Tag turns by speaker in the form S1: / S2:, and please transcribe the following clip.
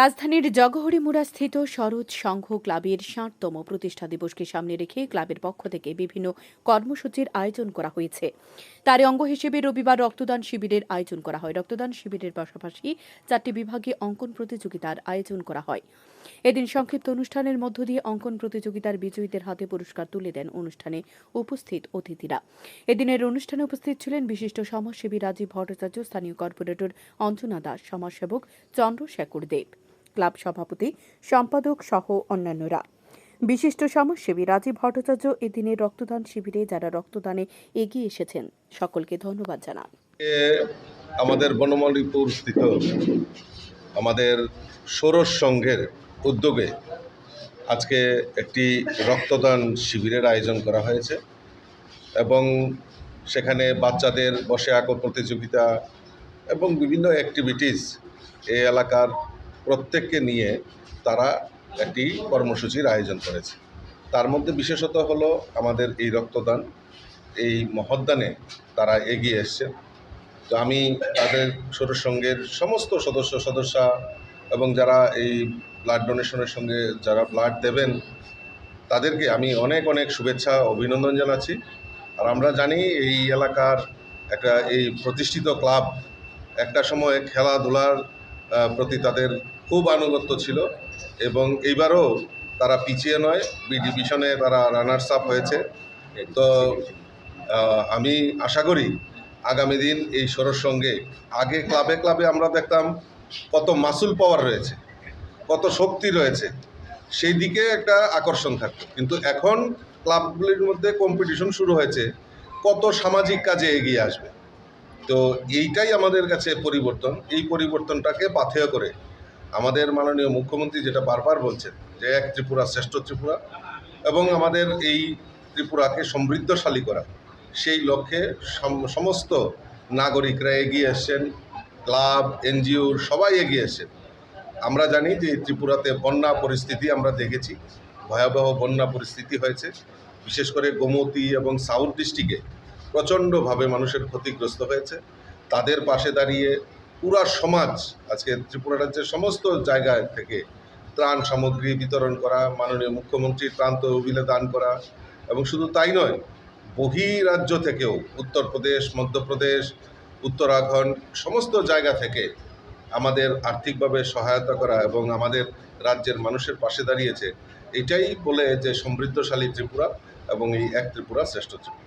S1: রাজধানীর জগহরিমুড়া স্থিত সরোজ সংঘ ক্লাবের ষাটতম প্রতিষ্ঠা দিবসকে সামনে রেখে ক্লাবের পক্ষ থেকে বিভিন্ন কর্মসূচির আয়োজন করা হয়েছে। তার অঙ্গ হিসেবে রবিবার রক্তদান শিবিরের আয়োজন করা হয়। রক্তদান শিবিরের পাশাপাশি চারটি বিভাগে অঙ্কন প্রতিযোগিতার আয়োজন করা হয়। এদিন সংক্ষিপ্ত অনুষ্ঠানের মধ্য দিয়ে অঙ্কন প্রতিযোগিতার বিজয়ীদের হাতে পুরস্কার তুলে দেন অনুষ্ঠানে উপস্থিত অতিথিরা। এদিনের অনুষ্ঠানে উপস্থিত ছিলেন বিশিষ্ট সমাজসেবী রাজীব ভট্টাচার্য, স্থানীয় কর্পোরেটর অঞ্জনা দাস, সমাজসেবক চন্দ্রশেখর দেব। ক্লাব সভাপতি, সম্পাদক সহ অন্যান্যরা। বিশিষ্ট সমাজসেবী রাজীব ভট্টাচার্য এদিনের রক্তদান শিবিরে যারা রক্তদানে এগিয়ে এসেছেন, সকলকে ধন্যবাদ জানান।
S2: আমাদের বনমালীপুর স্থিত আমাদের ষোড়শ সংঘের উদ্যোগে আজকে একটি রক্তদান শিবিরের আয়োজন করা হয়েছে এবং সেখানে বাচ্চাদের বসে আঁকো প্রতিযোগিতা এবং বিভিন্ন অ্যাক্টিভিটিস এই এলাকার প্রত্যেককে নিয়ে তারা একটি কর্মসূচির আয়োজন করেছে। তার মধ্যে বিশেষত হলো আমাদের এই রক্তদান, এই মহদ্দানে তারা এগিয়ে এসছে তো আমি তাদের সঙ্গের সমস্ত সদস্য, সদস্যা এবং যারা এই ব্লাড ডোনেশনের সঙ্গে যারা ব্লাড দেবেন, তাদেরকে আমি অনেক অনেক শুভেচ্ছা, অভিনন্দন জানাচ্ছি। আর আমরা জানি এই এলাকার একটা এই প্রতিষ্ঠিত ক্লাব একটা সময় খেলাধুলার প্রতি তাদের খুব আনুগত্য ছিল এবং এইবারও তারা পিছিয়ে নয়। বি ডিভিশনে তারা রানার্স আপ হয়েছে। তো আমি আশা করি আগামী দিন এই সরোর সঙ্গে আগে ক্লাবে ক্লাবে আমরা দেখতাম কত মাসুল পাওয়ার রয়েছে, কত শক্তি রয়েছে, সেই দিকে একটা আকর্ষণ থাকতো। কিন্তু এখন ক্লাবগুলির মধ্যে কম্পিটিশন শুরু হয়েছে, কত সামাজিক কাজে এগিয়ে আসবে। তো এইটাই আমাদের কাছে পরিবর্তন। এই পরিবর্তনটাকে পাথেয় করে আমাদের মাননীয় মুখ্যমন্ত্রী যেটা বারবার বলছেন, যে এক ত্রিপুরা শ্রেষ্ঠ ত্রিপুরা এবং আমাদের এই ত্রিপুরাকে সমৃদ্ধশালী করা। সেই লক্ষ্যে সমস্ত নাগরিকরা এগিয়ে এসছেন, ক্লাব এনজিওর সবাই এগিয়ে এসছেন। আমরা জানি যে ত্রিপুরাতে বন্যা পরিস্থিতি আমরা দেখেছি, ভয়াবহ বন্যা পরিস্থিতি হয়েছে। বিশেষ করে গোমতী এবং সাউথ ডিস্ট্রিক্টে প্রচণ্ডভাবে মানুষের ক্ষতিগ্রস্ত হয়েছে। তাদের পাশে দাঁড়িয়ে পুরা সমাজ, আজকে ত্রিপুরা রাজ্যের সমস্ত জায়গায় থেকে ত্রাণ সামগ্রী বিতরণ করা, মাননীয় মুখ্যমন্ত্রীর ত্রাণ তহবিলে দান করা এবং শুধু তাই নয়, বহি রাজ্য থেকেও উত্তরপ্রদেশ, মধ্যপ্রদেশ, উত্তরাখণ্ড সমস্ত জায়গা থেকে আমাদের আর্থিকভাবে সহায়তা করা এবং আমাদের রাজ্যের মানুষের পাশে দাঁড়িয়েছে, এটাই বলে যে সমৃদ্ধশালী ত্রিপুরা এবং এই এক ত্রিপুরা শ্রেষ্ঠ ত্রিপুরা।